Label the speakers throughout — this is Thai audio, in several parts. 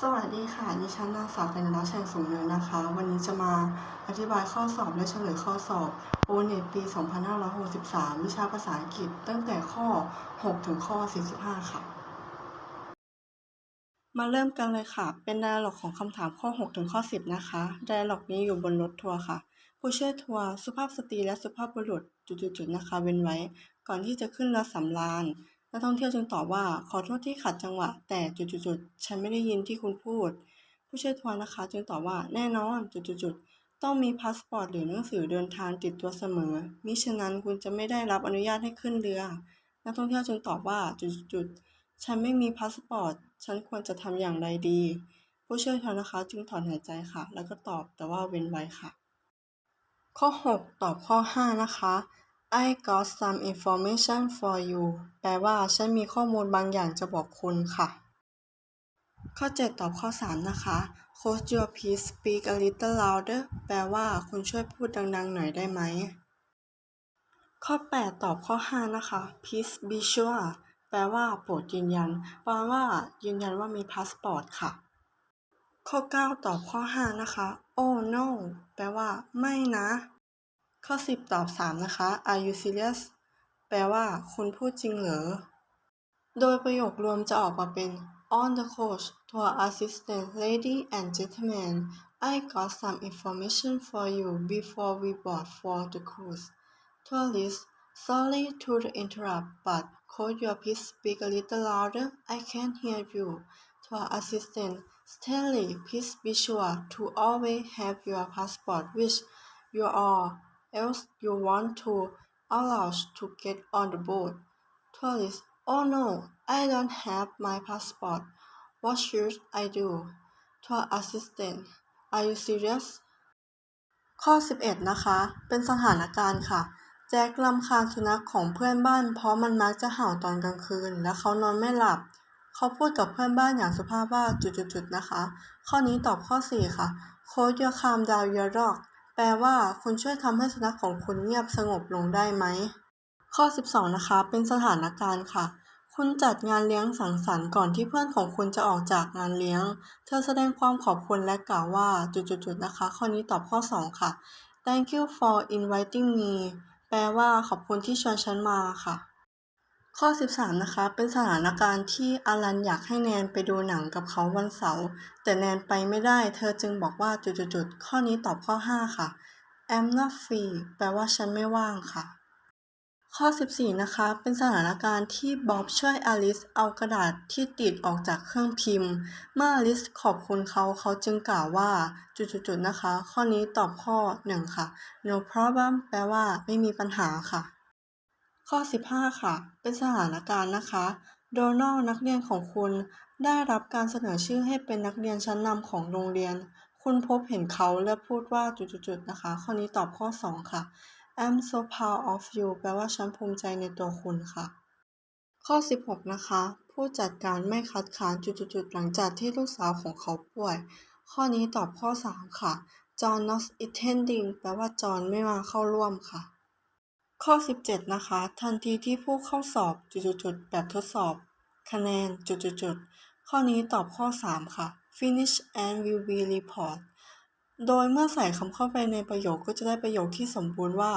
Speaker 1: สวัสดีค่ะ ดิฉันนางสาวกัญญาชัยสูงเนินนะคะ วันนี้จะมาอธิบายข้อสอบและเฉลยข้อสอบ o n e t ปี 2563 วิชาภาษาอังกฤษตั้งแต่ข้อ 6 ถึงข้อ 45 ค่ะ มาเริ่มกันเลยค่ะ เป็นไดอะล็อกของคำถามข้อ 6 ถึงข้อ 10 นะคะไดอะล็อกนี้อยู่บนรถทัวร์ค่ะ ผู้ช่วยทัวร์สุภาพสตรีและสุภาพบุรุษจุดๆนะคะ เว้นไว้ ก่อนที่จะขึ้นรือสำราญ นักท่องเที่ยวจึงตอบว่าขอโทษที่ขัดจังหวะ แต่จุดๆๆฉันไม่ได้ยินที่คุณพูด ผู้ช่วยทัวร์นะคะ จึงตอบว่าแน่นอนจุดๆๆต้องมีพาสปอร์ตหรือหนังสือเดินทางติดตัวเสมอ มิฉะนั้นคุณจะไม่ได้รับอนุญาตให้ขึ้นเรือ นักท่องเที่ยวจึงตอบว่าจุดๆฉันไม่มีพาสปอร์ตฉันควรจะทำอย่างไรดี ผู้ช่วยทัวร์นะคะ จึงถอนหายใจค่ะ แล้วก็ตอบแต่ว่าเว้นไว้ค่ะ ข้อ 6 ตอบข้อ 5 นะคะ I got some information for you แปลว่า ฉันมีข้อมูลบางอย่างจะบอกคุณค่ะ ข้อ 7 ตอบข้อ 3 นะคะ Could you please speak a little louder แปลว่า คุณช่วยพูดดัง ๆ หน่อยได้ไหม ข้อ 8 ตอบข้อ 5 นะคะ Please be sure แปลว่า โปรดยืนยันแปลว่า ยืนยันว่ามีพาสปอร์ตค่ะ ข้อ 9 ตอบข้อ 5 นะคะ Oh no แปลว่า ไม่นะ ข้อ 10 ตอบ 3 นะคะ Are you serious แปลว่า คุณพูดจริงเหรอ โดยประโยครวมจะออกมาเป็น On the coach tour assistant lady and gentlemen I got some information for you before we board for the cruise tourist sorry to interrupt but could you please speak a little louder I can't hear you tour assistant Stanley please be sure to always have your passport with you or else you want to allow to get on the boat tourist Oh no I don't have my passport what should I do tour assistant Are you serious ข้อ 11 นะคะ เป็นสถานการณ์ค่ะ แจ็ครำคาญสุนัขของเพื่อนบ้าน เพราะมันมักจะเห่าตอนกลางคืน และเขานอนไม่หลับ เขาพูดกับเพื่อนบ้านอย่างสุภาพว่าจุดๆๆนะคะ ข้อนี้ตอบข้อ 4 ค่ะ Could you calm down your dog แปลว่า คุณช่วยทำให้สุนัขของคุณเงียบสงบลงได้ไหม ข้อ 12 นะคะ เป็นสถานการณ์ค่ะ คุณจัดงานเลี้ยงสังสรรค์ก่อนที่เพื่อนของคุณจะออกจากงานเลี้ยง เธอแสดงความขอบคุณและกล่าวว่าจุดๆๆนะคะ ข้อนี้ตอบข้อ 2 ค่ะ Thank you for inviting me แปลว่าขอบคุณที่ชวนฉันมาค่ะ ข้อ 13 นะคะ เป็นสถานการณ์ที่อลันอยากให้แนนไปดูหนังกับเขาวันเสาร์ แต่แนนไปไม่ได้ เธอจึงบอกว่าจุดๆข้อนี้ตอบข้อ 5 ค่ะ I'm not free แปลว่าฉันไม่ว่างค่ะ ข้อ 14 นะคะ เป็นสถานการณ์ที่บ๊อบช่วยอลิซเอากระดาษที่ติดออกจากเครื่องพิมพ์ เมื่ออลิซขอบคุณเขาเขาจึงกล่าวว่าจุดๆนะคะ ข้อนี้ตอบข้อ 1 ค่ะ no problem แปลว่าไม่มีปัญหาค่ะ ข้อ 15 ค่ะ เป็นสถานการณ์นะคะโดนัลนักเรียนของคุณได้รับการเสนอชื่อให้เป็นนักเรียนชั้นนำของโรงเรียน คุณพบเห็นเขาและพูดว่าจุดๆนะคะ ข้อนี้ตอบข้อ 2 ค่ะ I'm so proud of you แปลว่าฉันภูมิใจในตัวคุณค่ะ ข้อ 16 นะคะ ผู้จัดการไม่คัดค้านจุดๆๆหลังจากที่ลูกสาวของเขาป่วย ข้อนี้ตอบข้อ 3 ค่ะ John not attending แปลว่าจอห์นไม่มาเข้าร่วมค่ะ ข้อ 17 นะคะ ทันทีที่ผู้เข้าสอบจุดๆแบบทดสอบ คะแนนจุดๆข้อนี้ตอบข้อ 3 ค่ะ Finish and will be report โดยเมื่อใส่คำเข้าไปในประโยคก็จะได้ประโยคที่สมบูรณ์ว่า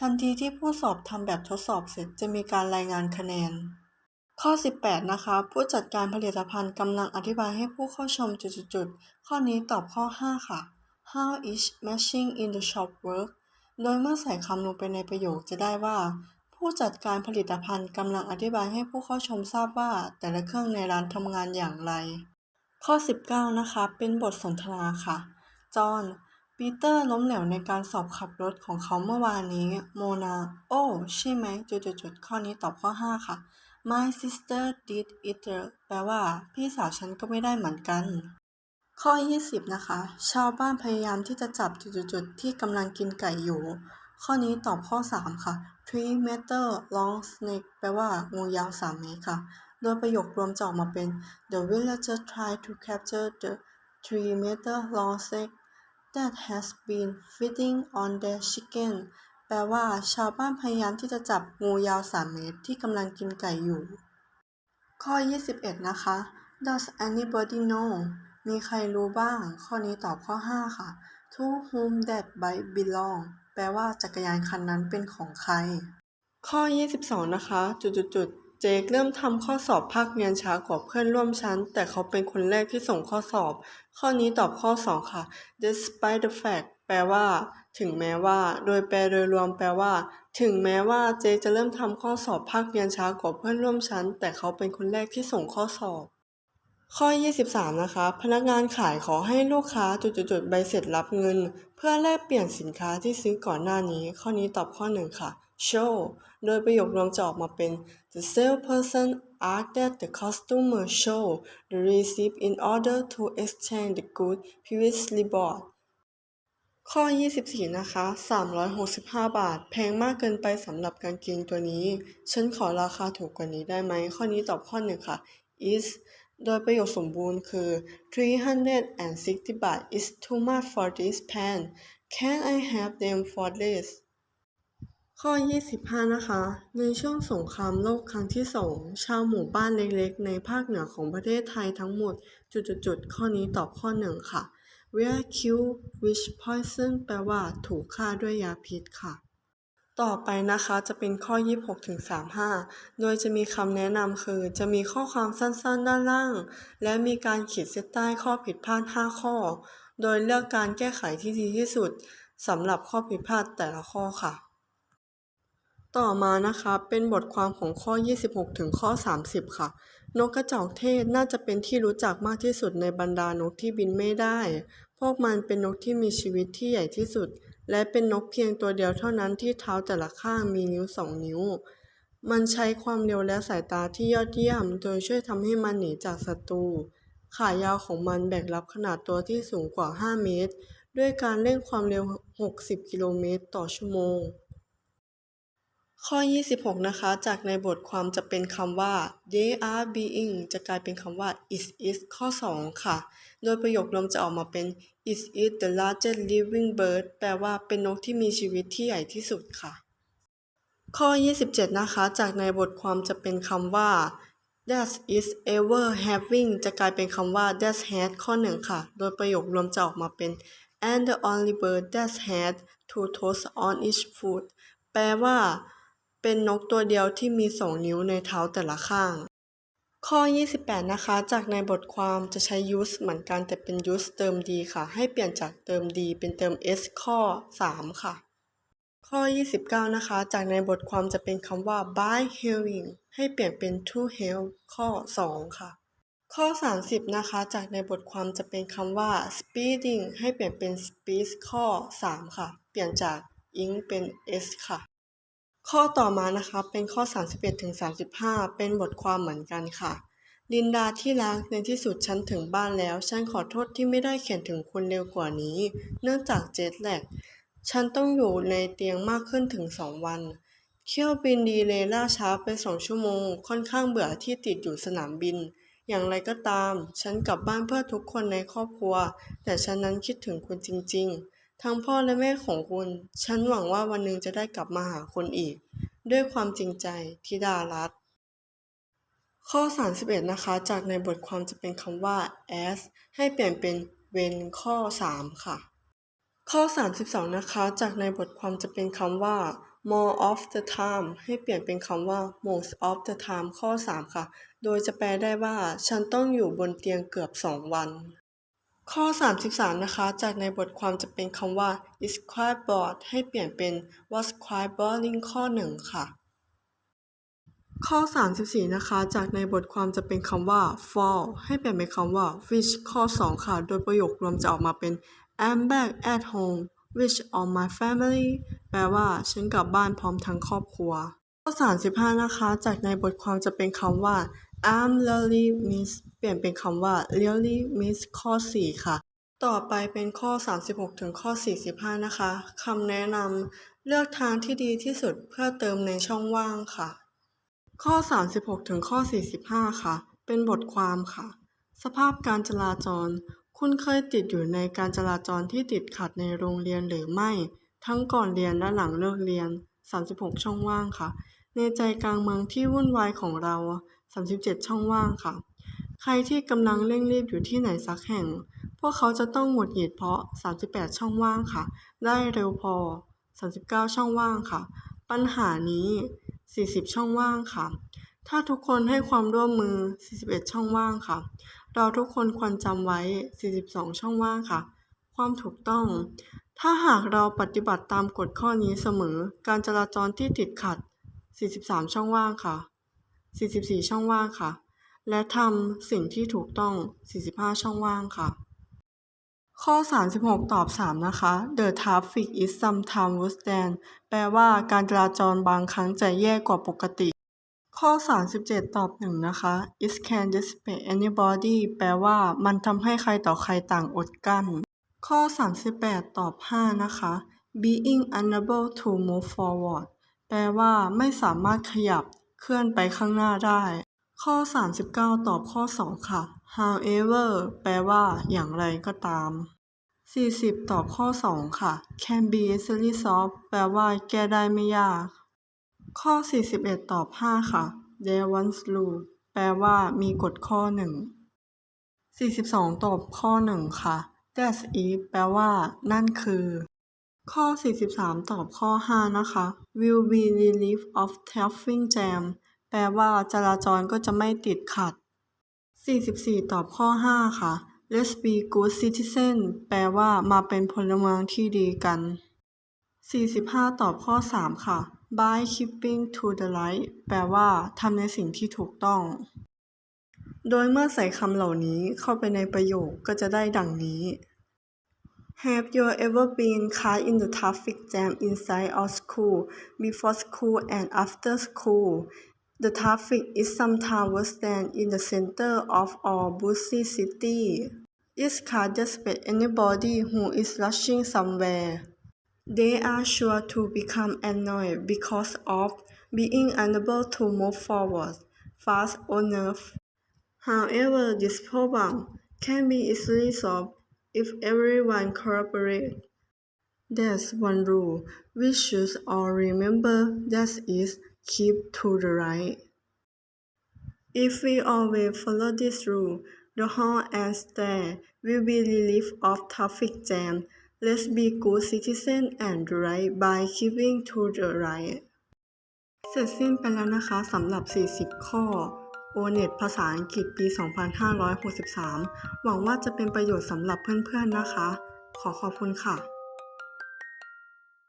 Speaker 1: ทันทีที่ผู้สอบทำแบบทดสอบเสร็จจะมีการรายงานคะแนน ข้อ 18 นะคะ ผู้จัดการผลิตภัณฑ์กำลังอธิบายให้ผู้เข้าชมจุดๆข้อนี้ตอบข้อ 5 ค่ะ How is machine in the shop work โดยเมื่อใส่คำลงไปในประโยคจะได้ว่า ผู้จัดการผลิตภัณฑ์กำลังอธิบายให้ผู้เข้าชมทราบว่า แต่ละเครื่องในร้านทำงานอย่างไร ข้อ 19 นะคะ เป็นบทสนทนาค่ะ จอห์นปีเตอร์ล้มเหลวในการสอบขับรถของเขาเมื่อวานนี้ โมนา โอ้ใช่ไหมจุดๆข้อนี้ตอบข้อ 5 ค่ะ My sister did it แปลว่า พี่สาวฉันก็ไม่ได้เหมือนกัน ข้อ 20 นะคะ ชาวบ้านพยายามที่จะจับจุดๆที่กำลังกินไก่อยู่ ข้อนี้ตอบข้อ 3 ค่ะ Three meter long snake แปลว่างูยาว3เมตรค่ะ โดยประโยครวมจะออกมาเป็น The villagers try to capture the three meter long snake that has been feeding on their chicken แปลว่า ชาวบ้านพยายามที่จะจับงูยาว3เมตรที่กำลังกินไก่อยู่ ข้อ 21 นะคะ Does anybody know มีใครรู้บ้าง ข้อนี้ตอบข้อ 5 ค่ะ To whom that bike belong แปลว่าจักรยานคันนั้นเป็นของใคร ข้อ 22 นะคะ จุดๆๆเจคเริ่มทำข้อสอบภาคเรียนช้ากว่าเพื่อนร่วมชั้น แต่เขาเป็นคนแรกที่ส่งข้อสอบ ข้อนี้ตอบข้อ 2 ค่ะ despite the fact แปลว่า ถึงแม้ว่า โดยแปลโดยรวมแปลว่า ถึงแม้ว่าเจคจะเริ่มทำข้อสอบภาคเรียนช้ากว่าเพื่อนร่วมชั้น แต่เขาเป็นคนแรกที่ส่งข้อสอบ ข้อ 23 นะคะ พนักงานขายขอให้ลูกค้าจุดๆใบเสร็จรับเงิน เพื่อแลกเปลี่ยนสินค้าที่ซื้อก่อนหน้านี้ ข้อนี้ตอบข้อ 1 ค่ะ show โดยประโยครวมจะออกมาเป็น the salesperson asked that the customer show the receipt in order to exchange the goods previously bought ข้อ 24 นะคะ 365 บาท แพงมากเกินไปสำหรับกางเกงตัวนี้ ฉันขอราคาถูกกว่านี้ได้ไหม ข้อนี้ตอบข้อ 1 ค่ะ is โดยประโยคสมบูรณ์คือ 360บาท is too much for this pants can I have them for less ข้อ 25 นะคะ ในช่วงสงครามโลกครั้งที่2ชาวหมู่บ้านเล็กๆ ในภาคเหนือของประเทศไทยทั้งหมด จุดๆ ข้อนี้ตอบข้อ1ค่ะ were killed with poison แปลว่าถูกฆ่าด้วยยาพิษค่ะ ต่อไปนะคะจะเป็นข้อ 26ถึง35 โดยจะมีคำแนะนำคือ จะมีข้อความสั้นๆ ด้านล่าง และมีการขีดเส้นใต้ข้อผิดพลาด 5 ข้อ โดยเลือกการแก้ไขที่ดีที่สุดสำหรับข้อผิดพลาดแต่ละข้อค่ะ ต่อมานะคะเป็นบทความของข้อ 26 ถึงข้อ 30 ค่ะ นกกระจอกเทศน่าจะเป็นที่รู้จักมากที่สุดในบรรดานกที่บินไม่ได้ พวกมันเป็นนกที่มีชีวิตที่ใหญ่ที่สุด และเป็นนกเพียงตัวเดียวเท่านั้นที่เท้าแต่ละข้างมีนิ้วสองนิ้ว มันใช้ความเร็วและสายตาที่ยอดเยี่ยมโดยช่วยทำให้มันหนีจากศัตรู ขายาวของมันแบกรับขนาดตัวที่สูงกว่า 5 เมตร ด้วยการเร่งความเร็ว 60 กิโลเมตรต่อชั่วโมง ข้อ 26 นะคะ จากในบทความจะเป็นคำว่า they are being จะกลายเป็นคำว่า is is ข้อ 2 ค่ะ โดยประโยครวมจะออกมาเป็น is is the largest living bird แปลว่าเป็นนกที่มีชีวิตที่ใหญ่ที่สุดค่ะ ข้อ 27 นะคะ จากในบทความจะเป็นคำว่า that is ever having จะกลายเป็นคำว่า that has ข้อ 1 ค่ะ โดยประโยครวมจะออกมาเป็น and the only bird that has two toes on each foot แปลว่า เป็นนกตัวเดียวที่มีสองนิ้วในเท้าแต่ละข้าง ข้อ 28 นะคะ จากในบทความจะใช้ use เหมือนกันแต่เป็น use เติม d ค่ะ ให้เปลี่ยนจากเติม d เป็นเติม s ข้อ 3 ค่ะ ข้อ 29 นะคะ จากในบทความจะเป็นคำว่า by hailing ให้เปลี่ยนเป็น to hail ข้อ 2 ค่ะข้อ 30 นะคะ จากในบทความจะเป็นคำว่า speeding ให้เปลี่ยนเป็น speed ข้อ 3 ค่ะ เปลี่ยนจาก ing เป็น s ค่ะ ข้อต่อมานะคะเป็นข้อ 31ถึง35 เป็นบทความเหมือนกันค่ะ ลินดาที่รักในที่สุดฉันถึงบ้านแล้ว ฉันขอโทษที่ไม่ได้เขียนถึงคุณเร็วกว่านี้ เนื่องจากเจ็ตแลกฉันต้องอยู่ในเตียงมากขึ้นถึง2วัน เที่ยวบินดีเลย์ล่าช้าไป2ชั่วโมง ค่อนข้างเบื่อที่ติดอยู่สนามบิน อย่างไรก็ตาม ฉันกลับบ้านเพื่อทุกคนในครอบครัว แต่ฉันนั้นคิดถึงคุณจริง ๆ ทั้งพ่อและแม่ของคุณ ฉันหวังว่าวันหนึ่งจะได้กลับมาหาคุณอีก ด้วยความจริงใจธิดารัตข้อ 31 นะคะ จากในบทความจะเป็นคำว่า as ให้เปลี่ยนเป็น when ข้อ 3 ค่ะ ข้อ 32 นะคะ จากในบทความจะเป็นคำว่า more of the time ให้เปลี่ยนเป็นคำว่า most of the time ข้อ 3 ค่ะ โดยจะแปลได้ว่า ฉันต้องอยู่บนเตียงเกือบ 2 วัน ข้อ 33 นะคะ จากในบทความจะเป็นคำว่า is quite bored ให้เปลี่ยนเป็น was quite boring ข้อ 1 ค่ะ ข้อ 34 นะคะ จากในบทความจะเป็นคำว่า fall ให้เปลี่ยนเป็นคำว่า which ข้อ 2 ค่ะ โดยประโยครวมจะออกมาเป็น I'm back at home with all my family แปลว่า ฉันกลับบ้านพร้อมทั้งครอบครัว ข้อ 35 นะคะ จากในบทความจะเป็นคำว่า I'm really miss เปลี่ยนเป็นคำว่า really miss ข้อ 4 ค่ะ ต่อไปเป็นข้อ 36 ถึงข้อ 45 นะคะคำแนะนำเลือกทางที่ดีที่สุดเพื่อเติมในช่องว่างค่ะ ข้อ 36 ถึงข้อ 45 ค่ะ เป็นบทความค่ะ สภาพการจราจร คุณเคยติดอยู่ในการจราจรที่ติดขัดในโรงเรียนหรือไม่ ทั้งก่อนเรียนและหลังเลิกเรียน 36 ช่องว่างค่ะ ในใจกลางเมืองที่วุ่นวายของเรา 37 ช่องว่างค่ะ ใครที่กำลังเร่งรีบอยู่ที่ไหนสักแห่ง พวกเขาจะต้องหงุดหงิดเพราะ 38 ช่องว่างค่ะ ได้เร็วพอ 39 ช่องว่างค่ะ ปัญหานี้ 40 ช่องว่างค่ะ ถ้าทุกคนให้ความร่วมมือ 41 ช่องว่างค่ะ เราทุกคนควรจำไว้ 42 ช่องว่างค่ะ ความถูกต้อง ถ้าหากเราปฏิบัติตามกฎข้อนี้เสมอ การจราจรที่ติดขัด 43 ช่องว่างค่ะ 44 ช่องว่างค่ะ และทำสิ่งที่ถูกต้อง 45 ช่องว่างค่ะ ข้อ 36 ตอบ 3 นะคะ The traffic is sometimes worse than แปลว่าการจราจรบางครั้งจะแย่กว่าปกติ ข้อ 37 ตอบ 1 นะคะ It can despair anybody แปลว่ามันทำให้ใครต่อใครต่างอดกลั้น ข้อ 38 ตอบ 5 นะคะ Being unable to move forward แปลว่าไม่สามารถขยับเคลื่อนไปข้างหน้าได้ ข้อ 39 ตอบข้อ 2 ค่ะ however แปลว่า อย่างไรก็ตาม 40 ตอบข้อ 2 ค่ะ can be easily solved แปลว่า แก้ได้ไม่ยาก ข้อ 41 ตอบ 5 ค่ะ there once rule แปลว่า มีกฎข้อ 1 42 ตอบข้อ 1 ค่ะ that's it แปลว่า นั่นคือ ข้อ 43 ตอบข้อ 5 นะคะ will be relief of traffic jam แปลว่าจราจรก็จะไม่ติดขัด 44 ตอบข้อ 5 ค่ะ let's be good citizen แปลว่ามาเป็นพลเมืองที่ดีกัน 45 ตอบข้อ 3 ค่ะ by keeping to the right แปลว่าทำในสิ่งที่ถูกต้อง โดยเมื่อใส่คำเหล่านี้เข้าไปในประโยคก็จะได้ดังนี้ Have you ever been caught in the traffic jam inside or school, before school and after school? The traffic is sometimes worse than in the center of our busy city. It's can't desperate anybody who is rushing somewhere. They are sure to become annoyed because of being unable to move forward fast enough. However, this problem can be easily solved if everyone cooperates. There's one rule we should all remember that is keep to the right. If we always follow this rule, the horn and stare will be relief of traffic jam. Let's be good citizens and do right by keeping to the right. เสร็จสิ้นไปแล้วนะคะสำหรับ 40 ข้อ o n e t ภาษาอังกฤษปี 2563 หวังว่าจะเป็นประโยชน์สำหรับเพื่อนๆนะคะ ขอขอบคุณค่ะ